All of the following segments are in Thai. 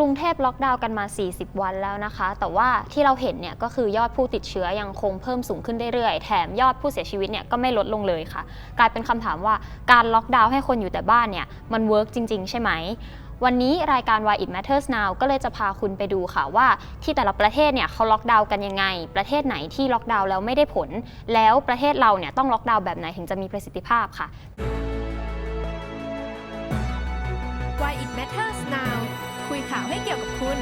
กรุงเทพล็อกดาวน์กันมา 40 วันแล้วนะคะ แต่ว่าที่เราเห็นเนี่ยก็คือยอดผู้ติดเชื้อยังคงเพิ่มสูงขึ้นเรื่อยๆ แถมยอดผู้เสียชีวิตเนี่ยก็ไม่ลดลงเลยค่ะ กลายเป็นคำถามว่าการล็อกดาวน์ให้คนอยู่แต่บ้านเนี่ยมันเวิร์กจริง ๆ ใช่ไหม วันนี้รายการ Why It Matters Now ก็เลยจะพาคุณไปดูค่ะว่าที่แต่ละประเทศเนี่ยเขาล็อกดาวน์กันยังไง ประเทศไหนที่ล็อกดาวน์แล้วไม่ได้ผล แล้วประเทศเราเนี่ยต้องล็อกดาวน์แบบไหนถึงจะมีประสิทธิภาพค่ะ Why it matters now ข่าวให้เกี่ยวกับคุณ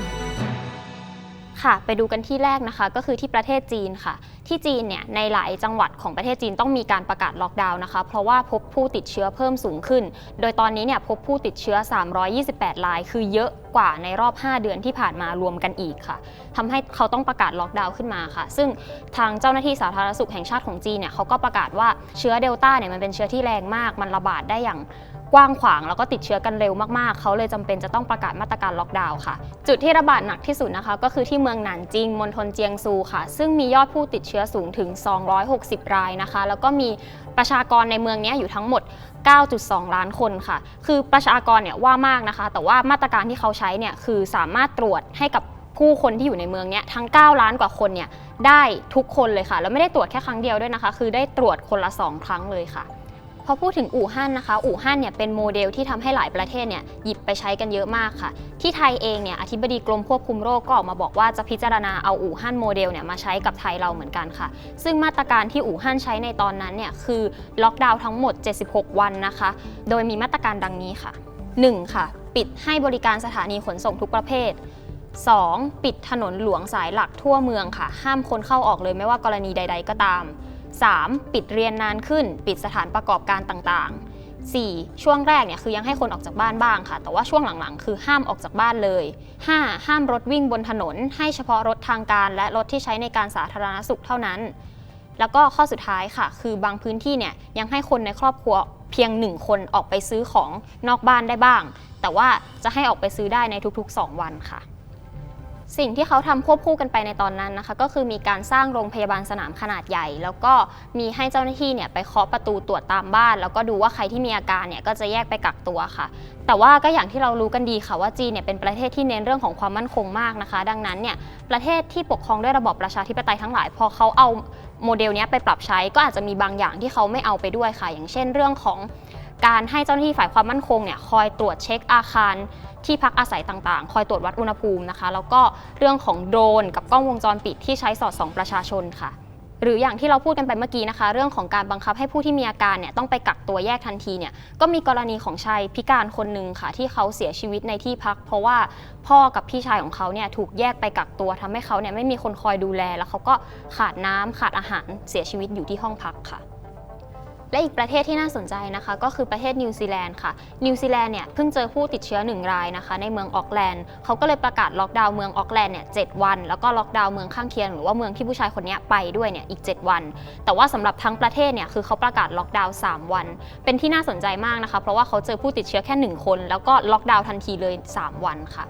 ค่ะ ไปดูกันที่แรกนะคะ ก็คือที่ประเทศจีนค่ะ ที่จีนเนี่ยในหลายจังหวัดของประเทศจีนต้องมีการประกาศล็อกดาวน์นะคะ เพราะว่าพบผู้ติดเชื้อเพิ่มสูงขึ้น โดยตอนนี้เนี่ยพบผู้ติดเชื้อ 328ราย คือเยอะกว่าในรอบ 5 เดือนที่ผ่านมารวมกันอีกค่ะทำให้เขาต้องประกาศล็อกดาวน์ขึ้นมาค่ะ ซึ่งทางเจ้าหน้าที่สาธารณสุขแห่งชาติของจีนเนี่ยเขาก็ประกาศว่าเชื้อเดลต้าเนี่ยมันเป็นเชื้อที่แรงมาก มันระบาดได้อย่าง กว้างขวางแล้วก็ติดเชื้อกันเร็วมากๆ เขาเลยจำเป็นจะต้องประกาศมาตรการล็อกดาวน์ค่ะ จุดที่ระบาดหนักที่สุดนะคะ ก็คือที่เมืองหนานจิงมณฑลเจียงซูค่ะ ซึ่งมียอดผู้ติดเชื้อสูงถึง 260 รายนะคะ แล้วก็มีประชากรในเมืองนี้อยู่ทั้งหมด 9.2 ล้านคนค่ะ คือประชากรเนี่ยว่ามากนะคะ แต่ว่ามาตรการที่เขาใช้เนี่ยคือสามารถตรวจให้กับผู้คนที่อยู่ในเมืองเนี้ยทั้ง 9 ล้านกว่าคนเนี่ยได้ทุกคนเลยค่ะ แล้วไม่ได้ตรวจแค่ครั้งเดียวด้วยนะคะ คือได้ตรวจคนละ 2 ครั้งเลยค่ะ พอพูดถึงอู่ฮั่นนะคะ อู่ฮั่นเนี่ยเป็นโมเดลที่ทำให้หลายประเทศเนี่ยหยิบไปใช้กันเยอะมากค่ะ ที่ไทยเองเนี่ยอธิบดีกรมควบคุมโรคก็ออกมาบอกว่าจะพิจารณาเอาอู่ฮั่นโมเดลเนี่ยมาใช้กับไทยเราเหมือนกันค่ะ ซึ่งมาตรการที่อู่ฮั่นใช้ในตอนนั้นเนี่ยคือล็อกดาวน์ทั้งหมด 76 วันนะคะ โดยมีมาตรการดังนี้ค่ะ 1. ค่ะ ปิดให้บริการสถานีขนส่งทุกประเภท 2. ปิดถนนหลวงสายหลักทั่วเมืองค่ะ ห้ามคนเข้าออกเลยไม่ว่ากรณีใด ๆ ก็ตาม 3. ปิดเรียนนานขึ้น ปิดสถานประกอบการต่างๆ 4. ช่วงแรกเนี่ยคือยังให้คนออกจากบ้านบ้างค่ะ แต่ว่าช่วงหลังๆ คือห้ามออกจากบ้านเลย 5. ห้ามรถวิ่งบนถนน ให้เฉพาะรถทางการ และรถที่ใช้ในการสาธารณสุขเท่านั้น แล้วก็ข้อสุดท้ายค่ะ คือบางพื้นที่เนี่ยยังให้คนในครอบครัวเพียงหนึ่งคนออกไปซื้อของนอกบ้านได้บ้าง แต่ว่าจะให้ออกไปซื้อได้ในทุกๆ 2 วันค่ะ สิ่งที่เขาทำควบคู่กันไปในตอนนั้นนะคะ ก็คือมีการสร้างโรงพยาบาลสนามขนาดใหญ่ แล้วก็มีให้เจ้าหน้าที่เนี่ยไปเคาะประตูตรวจตามบ้าน แล้วก็ดูว่าใครที่มีอาการเนี่ยก็จะแยกไปกักตัวค่ะ แต่ว่าก็อย่างที่เรารู้กันดีค่ะว่าจีนเนี่ยเป็นประเทศที่เน้นเรื่องของความมั่นคงมากนะคะ ดังนั้นเนี่ยประเทศที่ปกครองด้วยระบอบประชาธิปไตยทั้งหลาย พอเขาเอาโมเดลเนี้ยไปปรับใช้ก็อาจจะมีบางอย่างที่เขาไม่เอาไปด้วยค่ะ อย่างเช่น เรื่องของ การให้เจ้าหน้าที่ฝ่ายความมั่นคงเนี่ยคอยตรวจเช็คอาคารที่พักอาศัยต่างๆ คอยตรวจวัดอุณหภูมินะคะ แล้วก็เรื่องของโดรนกับกล้องวงจรปิดที่ใช้สอดส่องประชาชนค่ะ หรืออย่างที่เราพูดกันไปเมื่อกี้นะคะ เรื่องของการบังคับให้ผู้ที่มีอาการเนี่ยต้องไปกักตัวแยกทันทีเนี่ยก็มีกรณีของชายพิการคนหนึ่งค่ะ ที่เขาเสียชีวิตในที่พัก เพราะว่าพ่อกับพี่ชายของเขาเนี่ยถูกแยกไปกักตัวทำให้เขาเนี่ยไม่มีคนคอยดูแล แล้วเขาก็ขาดน้ำขาดอาหารเสียชีวิตอยู่ที่ห้องพักค่ะ และอีกประเทศที่น่าสนใจนะคะ ก็คือประเทศนิวซีแลนด์ค่ะ นิวซีแลนด์เนี่ยเพิ่งเจอผู้ติดเชื้อหนึ่งรายนะคะ ในเมืองออกแลนด์เขาก็เลยประกาศล็อกดาวน์เมืองออกแลนด์เนี่ยเวัน แล้วก็ล็อกดาวน์เมืองข้างเคียงหรือว่าเมืองที่ผู้ชายคนนี้ไปด้วยเนี่ยอีก 7 วัน แต่ว่าสำหรับทั้งประเทศเนี่ยคือเขาประกาศล็อกดาวน์3วัน เป็นที่น่าสนใจมากนะคะ เพราะว่าเขาเจอผู้ติดเชื้อแค่ 1 คน แล้วก็ล็อกดาวน์ทันทีเลย 3 วันค่ะ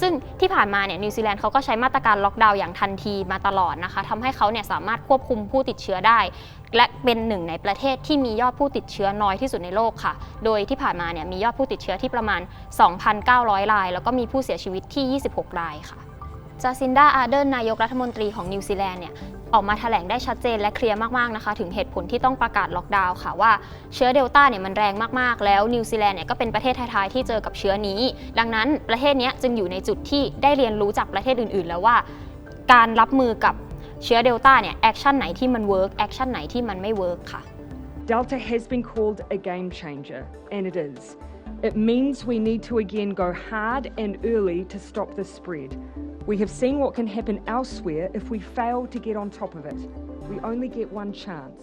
ซึ่งที่ผ่านมาเนี่ยนิวซีแลนด์เขาก็ใช้มาตรการล็อกดาวน์อย่างทันทีมาตลอดนะคะทำให้เขาเนี่ยสามารถควบคุมผู้ติดเชื้อได้ และเป็นหนึ่งในประเทศที่มียอดผู้ติดเชื้อน้อยที่สุดในโลกค่ะ โดยที่ผ่านมาเนี่ยมียอดผู้ติดเชื้อที่ประมาณ 2,900 ราย แล้วก็มีผู้เสียชีวิตที่ 26 รายค่ะจาซินดาอาร์เดนนายกรัฐมนตรีของนิวซีแลนด์เนี่ย ออกมาแถลงได้ชัดเจนและเคลียร์มากๆนะคะ ถึงเหตุผลที่ต้องประกาศล็อกดาวน์ค่ะว่าเชื้อเดลต้าเนี่ยมันแรงมากๆ แล้วนิวซีแลนด์เนี่ยก็เป็นประเทศท้ายๆที่เจอกับเชื้อนี้ ดังนั้นประเทศนี้จึงอยู่ในจุดที่ได้เรียนรู้จากประเทศอื่น ๆ แล้วว่า การรับมือกับเชื้อเดลต้าเนี่ยแอคชั่นไหนที่มันเวิร์กแอคชั่นไหนที่มันไม่เวิร์กค่ะ Delta has been called a game changer, and it is. It means we need to again go hard and early to stop the spread. We have seen what can happen elsewhere if we fail to get on top of it. We only get one chance.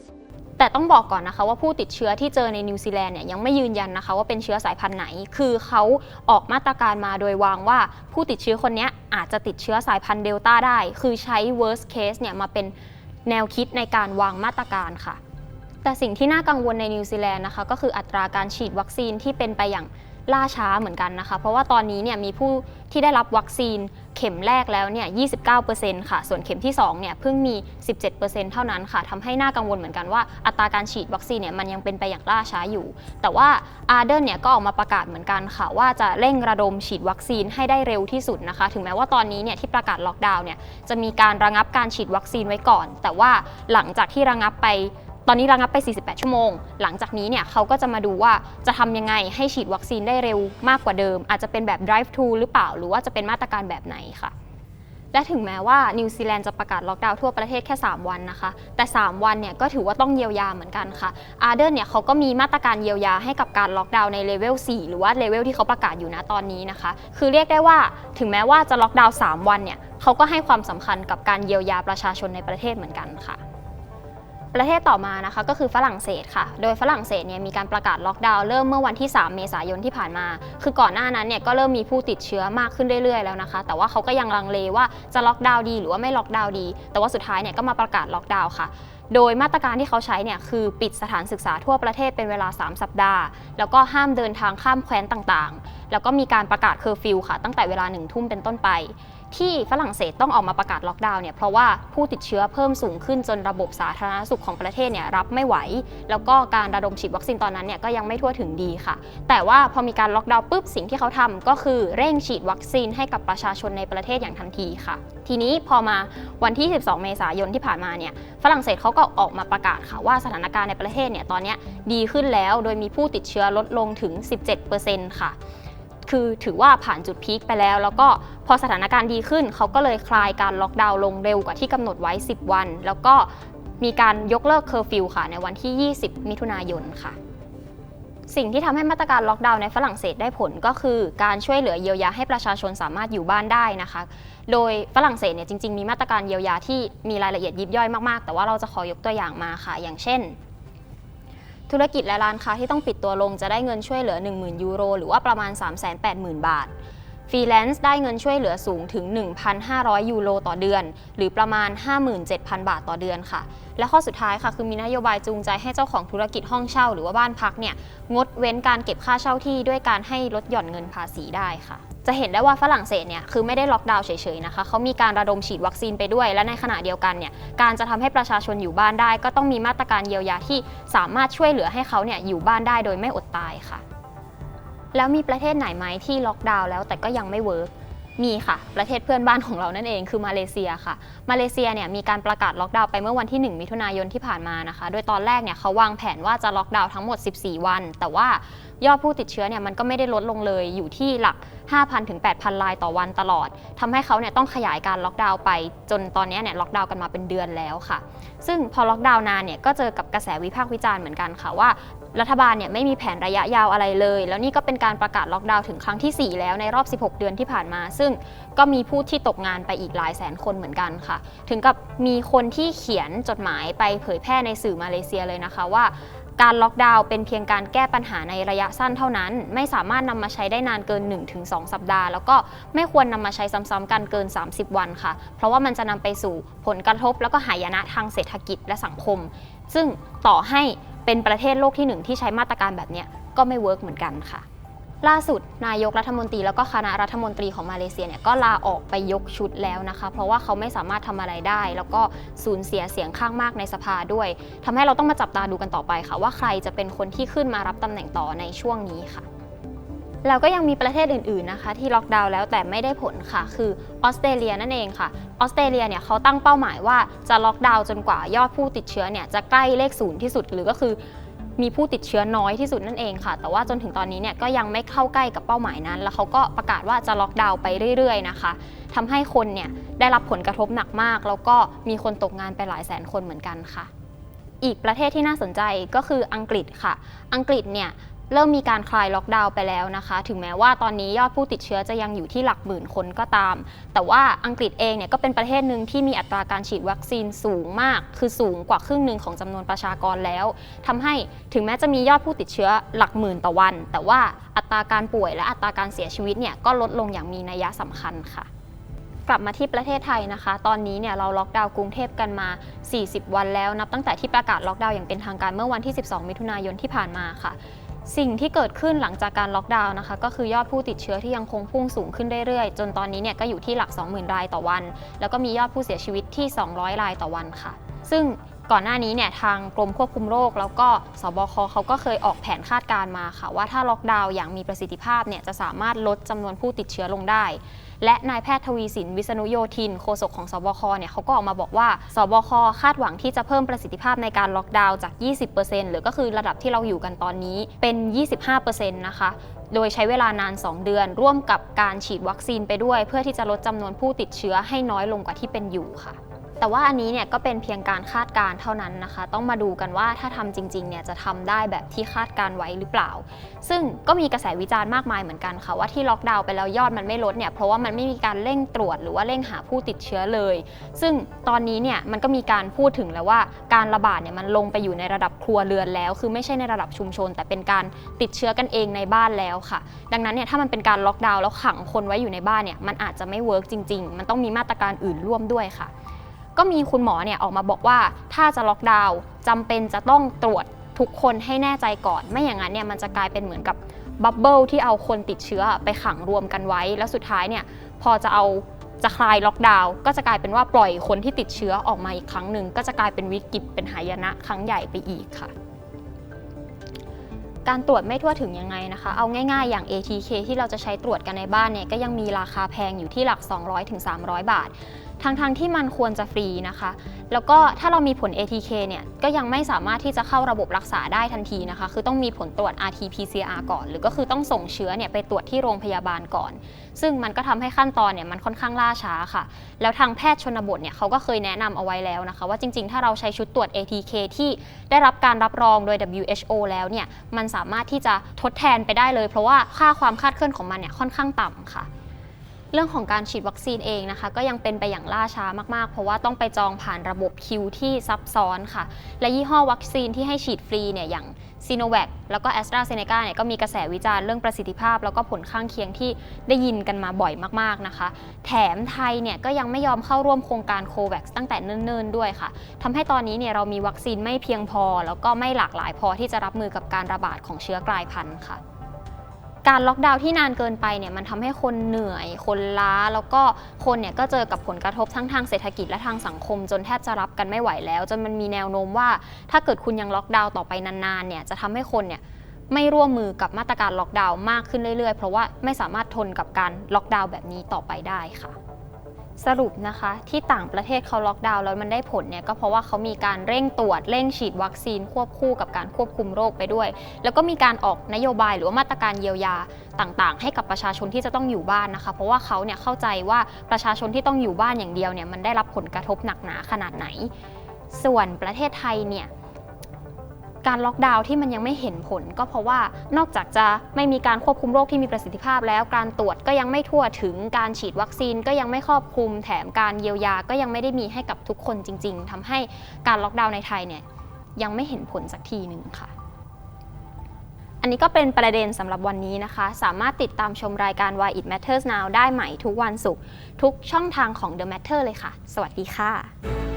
แต่ต้องบอกก่อนนะคะว่าผู้ติดเชื้อที่เจอในนิวซีแลนด์เนี่ยยังไม่ยืนยันนะคะว่าเป็นเชื้อสายพันธุ์ไหน คือเขาออกมาตรการมาโดยวางว่าผู้ติดเชื้อคนนี้อาจจะติดเชื้อสายพันธุ์เดลต้าได้ คือใช้ worst case เนี่ยมาเป็นแนวคิดในการวางมาตรการค่ะ แต่สิ่งที่น่ากังวลในนิวซีแลนด์นะคะก็คืออัตราการฉีดวัคซีนที่เป็นไปอย่างล่าช้าเหมือนกันนะคะ เพราะว่าตอนนี้เนี่ยมีผู้ที่ได้รับวัคซีนเข็มแรกแล้วเนี่ย29%ค่ะ ส่วนเข็มที่2เนี่ยเพิ่งมี 17%เท่านั้นค่ะทำให้น่ากังวลเหมือนกันว่าอัตราการฉีดวัคซีนเนี่ยมันยังเป็นไปอย่างล่าช้าอยู่ แต่ว่าอาร์เดนเนี่ยก็ออกมาประกาศเหมือนกันค่ะ ว่าจะเร่งระดมฉีดวัคซีนให้ได้เร็วที่สุดนะคะ ถึงแม้ว่าตอนนี้เนี่ยที่ประกาศล็อกดาวน์เนี่ยจะมีการระงับการฉีดวัคซีนไว้ก่อน แต่ว่าหลังจากที่ระงับไป ตอนนี้ระงับไป 48 ชั่วโมง หลังจากนี้เนี่ยเขาก็จะมาดูว่าจะทำยังไงให้ฉีดวัคซีนได้เร็วมากกว่าเดิม อาจจะเป็นแบบ drive to หรือเปล่า หรือว่าจะเป็นมาตรการแบบไหนค่ะ และถึงแม้ว่านิวซีแลนด์จะประกาศล็อกดาวน์ทั่วประเทศแค่ 3 วันนะคะ แต่ 3 วันเนี่ยก็ถือว่าต้องเยียวยาเหมือนกันค่ะอาร์เดนเนี่ยเขาก็มีมาตรการเยียวยาให้กับการล็อกดาวน์ในเลเวล 4 หรือว่าเลเวลที่เขาประกาศอยู่นะตอนนี้นะคะ คือเรียกได้ว่าถึงแม้ว่าจะล็อกดาวน์3วันเนี่ยเขาก็ให้ความสำคัญกับการเยียวยาประชาชนในประเทศเหมือนกันค่ะ ประเทศต่อมานะคะก็คือฝรั่งเศสค่ะ โดยฝรั่งเศสเนี่ยมีการประกาศล็อกดาวน์เริ่มเมื่อวันที่ 3 เมษายนที่ผ่านมา คือก่อนหน้านั้นเนี่ยก็เริ่มมีผู้ติดเชื้อมากขึ้นเรื่อยๆแล้วนะคะ แต่ว่าเขาก็ยังลังเลว่าจะล็อกดาวน์ดีหรือว่าไม่ล็อกดาวน์ดี แต่ว่าสุดท้ายเนี่ยก็มาประกาศล็อกดาวน์ค่ะโดยมาตรการที่เขาใช้เนี่ยคือปิดสถานศึกษาทั่วประเทศเป็นเวลา 3 สัปดาห์ แล้วก็ห้ามเดินทางข้ามแคว้นต่างๆ แล้วก็มีการประกาศเคอร์ฟิวค่ะ ตั้งแต่เวลาหนึ่งทุ่มเป็นต้นไป ที่ฝรั่งเศสต้องออกมาประกาศล็อกดาวน์เนี่ยเพราะว่าผู้ติดเชื้อเพิ่มสูงขึ้นจนระบบสาธารณสุขของประเทศเนี่ยรับไม่ไหว แล้วก็การระดมฉีดวัคซีนตอนนั้นเนี่ยก็ยังไม่ทั่วถึงดีค่ะ แต่ว่าพอมีการล็อกดาวน์ปุ๊บสิ่งที่เขาทำก็คือเร่งฉีดวัคซีนให้กับประชาชนในประเทศอย่างทันทีค่ะ ทีนี้พอมาวันที่ 12 เมษายนที่ผ่านมาเนี่ยฝรั่งเศสเขาก็ออกมาประกาศค่ะว่าสถานการณ์ในประเทศเนี่ยตอนนี้ดีขึ้นแล้วโดยมีผู้ติดเชื้อลดลงถึง 17%ค่ะ คือถือว่าผ่านจุดพีคไปแล้ว แล้วก็พอสถานการณ์ดีขึ้น เขาก็เลยคลายการล็อกดาวน์ลงเร็วกว่าที่กำหนดไว้ 10 วัน แล้วก็มีการยกเลิกเคอร์ฟิวค่ะ ในวันที่ 20 มิถุนายนค่ะ สิ่งที่ทำให้มาตรการล็อกดาวน์ในฝรั่งเศสได้ผลก็คือ การช่วยเหลือเยียวยาให้ประชาชนสามารถอยู่บ้านได้นะคะ โดยฝรั่งเศสเนี่ยจริงๆ มีมาตรการเยียวยาที่มีรายละเอียดยิบย่อยมากๆ แต่ว่าเราจะขอยกตัวอย่างมาค่ะ อย่างเช่น ธุรกิจและร้านค้าที่ต้องปิดตัวลงจะได้เงินช่วยเหลือ 10,000 ยูโร หรือว่าประมาณ 380,000 บาท ฟรีแลนซ์ได้เงินช่วยเหลือสูงถึง 1,500 ยูโรต่อเดือน หรือประมาณ 57,000 บาทต่อเดือนค่ะ และข้อสุดท้ายค่ะคือมีนโยบายจูงใจให้เจ้าของธุรกิจห้องเช่า หรือว่าบ้านพักเนี่ยงดเว้นการเก็บค่าเช่าที่ด้วยการให้ลดหย่อนเงินภาษีได้ค่ะ จะเห็นได้ว่าฝรั่งเศสเนี่ยคือไม่ได้ล็อกดาวน์เฉยๆนะคะเขามีการระดมฉีดวัคซีนไปด้วย และในขณะเดียวกันเนี่ยการจะทำให้ประชาชนอยู่บ้านได้ ก็ต้องมีมาตรการเยียวยาที่สามารถช่วยเหลือให้เขาเนี่ยอยู่บ้านได้โดยไม่อดตายค่ะ แล้วมีประเทศไหนไหมที่ล็อกดาวน์แล้วแต่ก็ยังไม่เวิร์ก มีค่ะ ประเทศเพื่อนบ้านของเรานั่นเองคือมาเลเซียค่ะ มาเลเซียเนี่ยมีการประกาศล็อกดาวน์ไปเมื่อวันที่ 1 มิถุนายนที่ผ่านมานะคะ โดยตอนแรกเนี่ยเขาวางแผนว่าจะล็อกดาวน์ทั้งหมด 14 วัน แต่ว่ายอดผู้ติดเชื้อเนี่ยมันก็ไม่ได้ลดลงเลยอยู่ที่หลัก 5,000 ถึง 8,000 รายต่อวันตลอดทำให้เขาเนี่ยต้องขยายการล็อกดาวน์ไป จนตอนนี้เนี่ยล็อกดาวน์กันมาเป็นเดือนแล้วค่ะ ซึ่งพอล็อกดาวน์นานเนี่ยก็เจอกับกระแสวิพากษ์วิจารณ์เหมือนกันค่ะว่า รัฐบาลเนี่ยไม่มีแผนระยะยาวอะไรเลย แล้วนี่ก็เป็นการประกาศล็อกดาวน์ถึงครั้งทีสี่ 4 แล้วในรอบ 16 เดือนที่ผ่านมา ซึ่งก็มีผู้ที่ตกงานไปอีกหลายแสนคนเหมือนกันค่ะ ถึงกับมีคนที่เขียนจดหมายไปเผยแพร่ในสื่อมาเลเซียเลยนะคะว่าการล็อกดาวน์เป็นเพียงการแก้ปัญหาในระยะสั้นเท่านั้น ไม่สามารถนำมาใช้ได้นานเกิน 1-2 สัปดาห์ แล้วก็ไม่ควรนำมาใช้ซ้ำๆกันเกิน 30 วันค่ะ เพราะว่ามันจะนำไปสู่ผลกระทบ แล้วก็หายนะทางเศรษฐกิจและสังคม ซึ่งต่อให้ เป็นประเทศโลกที่หนึ่งที่ใช้มาตรการแบบนี้ก็ไม่เวิร์กเหมือนกันค่ะ ล่าสุดนายกรัฐมนตรีแล้วก็คณะรัฐมนตรีของมาเลเซียเนี่ยก็ลาออกไปยกชุดแล้วนะคะ เพราะว่าเขาไม่สามารถทำอะไรได้ แล้วก็สูญเสียเสียงข้างมากในสภาด้วยทำให้เราต้องมาจับตาดูกันต่อไปค่ะ ว่าใครจะเป็นคนที่ขึ้นมารับตำแหน่งต่อในช่วงนี้ค่ะ แล้วก็ยังมีประเทศอื่นๆนะคะที่ล็อกดาวน์แล้วแต่ไม่ได้ผลค่ะ คือออสเตรเลียนั่นเองค่ะออสเตรเลียเนี่ยเขาตั้งเป้าหมายว่าจะล็อกดาวน์จนกว่ายอดผู้ติดเชื้อเนี่ยจะใกล้เลขศูนย์ที่สุดหรือก็คือมีผู้ติดเชื้อน้อยที่สุดนั่นเองค่ะ แต่ว่าจนถึงตอนนี้เนี่ยก็ยังไม่เข้าใกล้กับเป้าหมายนั้น แล้วเขาก็ประกาศว่าจะล็อกดาวน์ไปเรื่อยๆนะคะทำให้คนเนี่ยได้รับผลกระทบหนักมาก แล้วก็มีคนตกงานไปหลายแสนคนเหมือนกันค่ะ อีกประเทศที่น่าสนใจก็คืออังกฤษค่ะ อังกฤษเนี่ย เริ่มมีการคลายล็อกดาวน์ไปแล้วนะคะ ถึงแม้ว่าตอนนี้ยอดผู้ติดเชื้อจะยังอยู่ที่หลักหมื่นคนก็ตาม แต่ว่าอังกฤษเองเนี่ยก็เป็นประเทศหนึ่งที่มีอัตราการฉีดวัคซีนสูงมาก คือสูงกว่าครึ่งหนึ่งของจำนวนประชากรแล้วทำให้ถึงแม้จะมียอดผู้ติดเชื้อหลักหมื่นต่อวัน แต่ว่าอัตราการป่วยและอัตราการเสียชีวิตเนี่ยก็ลดลงอย่างมีนัยสำคัญค่ะกลับมาที่ประเทศไทยนะคะ ตอนนี้เนี่ยเราล็อกดาวน์กรุงเทพกันมา 40 วันแล้ว นับตั้งแต่ที่ประกาศล็อกดาวน์อย่างเป็นทางการเมื่อวันที่ 12 มิถุนายนที่ผ่านมาค่ะ สิ่งที่เกิดขึ้นหลังจากการล็อกดาวน์นะคะก็คือยอดผู้ติดเชื้อที่ยังคงพุ่งสูงขึ้นเรื่อยๆ จนตอนนี้เนี่ยก็อยู่ที่หลัก 20,000 รายต่อวัน แล้วก็มียอดผู้เสียชีวิตที่ 200 รายต่อวันค่ะ ซึ่งก่อนหน้านี้เนี่ยทางกรมควบคุมโรค แล้วก็สบคเขาก็เคยออกแผนคาดการณ์มาค่ะ ว่าถ้าล็อกดาวน์อย่างมีประสิทธิภาพเนี่ยจะสามารถลดจำนวนผู้ติดเชื้อลงได้ และนายแพทย์ทวีสินวิษณุโยธินโฆษกของสบคเนี่ยเขาก็ออกมาบอกว่าสบคคาดหวังที่จะเพิ่มประสิทธิภาพในการล็อกดาวน์จาก 20%หรือก็คือระดับที่เราอยู่กันตอนนี้เป็น 25%นะคะโดยใช้เวลานาน 2 เดือน ร่วมกับการฉีดวัคซีนไปด้วย เพื่อที่จะลดจำนวนผู้ติดเชื้อให้น้อยลงกว่าที่เป็นอยู่ค่ะ แต่ว่าอันนี้เนี่ยก็เป็นเพียงการคาดการ์เท่านั้นนะคะ ต้องมาดูกันว่าถ้าทำจริงๆเนี่ยจะทำได้แบบที่คาดการ์ไว้หรือเปล่า ซึ่งก็มีกระแสวิจารณ์มากมายเหมือนกันค่ะว่าที่ล็อกดาวน์ไปแล้วยอดมันไม่ลดเนี่ยเพราะว่ามันไม่มีการเร่งตรวจหรือว่าเร่งหาผู้ติดเชื้อเลย ซึ่งตอนนี้เนี่ยมันก็มีการพูดถึงแล้วว่าการระบาดเนี่ยมันลงไปอยู่ในระดับครัวเรือนแล้ว คือไม่ใช่ในระดับชุมชน แต่เป็นการติดเชื้อกันเองในบ้านแล้วค่ะ ดังนั้นเนี่ยถ้ามันเป็นการล็อกดาวน์แล้วขังคนไว้อยู่ในบ้านเนี่ยมันอาจจะไม่เวิร์กจริง ๆ มันต้องมีมาตรการอื่นร่วมด้วยค่ะ ก็มีคุณหมอเนี่ยออกมาบอกว่าถ้าจะล็อกดาวน์จำเป็นจะต้องตรวจทุกคนให้แน่ใจก่อน ไม่อย่างนั้นเนี่ยมันจะกลายเป็นเหมือนกับบับเบิลที่เอาคนติดเชื้อไปขังรวมกันไว้ แล้วสุดท้ายเนี่ยพอจะเอาจะคลายล็อกดาวน์ก็จะกลายเป็นว่าปล่อยคนที่ติดเชื้อออกมาอีกครั้งหนึ่งก็จะกลายเป็นวิกฤตเป็นหายนะครั้งใหญ่ไปอีกค่ะ การตรวจไม่ทั่วถึงยังไงนะคะ เอาง่ายๆอย่าง ATK ที่เราจะใช้ตรวจกันในบ้านเนี่ยก็ยังมีราคาแพงอยู่ที่หลัก 200-300 บาท ทั้งๆทที่มันควรจะฟรีนะคะ แล้วก็ถ้าเรามีผล ATK เนี่ยก็ยังไม่สามารถที่จะเข้าระบบรักษาได้ทันทีนะคะ คือต้องมีผลตรวจ RT-PCR ก่อน หรือก็คือต้องส่งเชื้อเนี่ยไปตรวจที่โรงพยาบาลก่อน ซึ่งมันก็ทำให้ขั้นตอนเนี่ยมันค่อนข้างล่าช้าค่ะ แล้วทางแพทย์ชนบทเนี่ยเขาก็เคยแนะนำเอาไว้แล้วนะคะ ว่าจริงๆ ถ้าเราใช้ชุดตรวจ ATK ที่ได้รับการรับรองโดย WHO แล้วเนี่ยมันสามารถที่จะทดแทนไปได้เลย เพราะว่าค่าความคาดเคลื่อนของมันเนี่ยค่อนข้างต่ำค่ะ เรื่องของการฉีดวัคซีนเองนะคะ ก็ยังเป็นไปอย่างล่าช้ามากๆ เพราะว่าต้องไปจองผ่านระบบคิวที่ซับซ้อนค่ะ และยี่ห้อวัคซีนที่ให้ฉีดฟรีเนี่ยอย่างซีโนแวคแล้วก็แอสตราเซเนกาเนี่ยก็มีกระแสวิจารณ์เรื่องประสิทธิภาพ แล้วก็ผลข้างเคียงที่ได้ยินกันมาบ่อยมากๆนะคะ แถมไทยเนี่ยก็ยังไม่ยอมเข้าร่วมโครงการโควัคตั้งแต่เนิ่นๆด้วยค่ะทำให้ตอนนี้เนี่ยเรามีวัคซีนไม่เพียงพอ แล้วก็ไม่หลากหลายพอที่จะรับมือกับการระบาดของเชื้อกลายพันธุ์ค่ะ การล็อกดาวน์ที่นานเกินไปเนี่ยมันทำให้คนเหนื่อย คนล้าแล้วก็คนเนี่ยก็เจอกับผลกระทบทั้งทางเศรษฐกิจและทางสังคม จนแทบจะรับกันไม่ไหวแล้ว จนมันมีแนวโน้มว่า ถ้าเกิดคุณยังล็อกดาวน์ต่อไปนานๆเนี่ยจะทำให้คนเนี่ยไม่ร่วมมือกับมาตรการล็อกดาวน์มากขึ้นเรื่อยๆ เพราะว่าไม่สามารถทนกับการล็อกดาวน์แบบนี้ต่อไปได้ค่ะ สรุปนะคะที่ต่างประเทศเขาล็อกดาวน์แล้วมันได้ผลเนี่ยก็เพราะว่าเขามีการเร่งตรวจเร่งฉีดวัคซีนควบคู่กับการควบคุมโรคไปด้วย แล้วก็มีการออกนโยบายหรือว่ามาตรการเยียวยาต่างๆ ให้กับประชาชนที่จะต้องอยู่บ้านนะคะ เพราะว่าเขาเนี่ยเข้าใจว่าประชาชนที่ต้องอยู่บ้านอย่างเดียวเนี่ยมันได้รับผลกระทบหนักหนาขนาดไหน ส่วนประเทศไทยเนี่ย การล็อกดาวน์ที่มันยังไม่เห็นผล ก็เพราะว่านอกจากจะไม่มีการควบคุมโรคที่มีประสิทธิภาพแล้ว การตรวจก็ยังไม่ทั่วถึงการฉีดวัคซีนก็ยังไม่ครอบคลุม แถมการเยียวยาก็ยังไม่ได้มีให้กับทุกคนจริง ๆทำให้การล็อกดาวน์ในไทยเนี่ยยังไม่เห็นผลสักทีหนึ่งค่ะอันนี้ก็เป็นประเด็นสำหรับวันนี้นะคะ สามารถติดตามชมรายการ Why It Matters Now ได้ใหม่ทุกวันศุกร์ทุกช่องทางของ The Matter เลยค่ะ สวัสดีค่ะ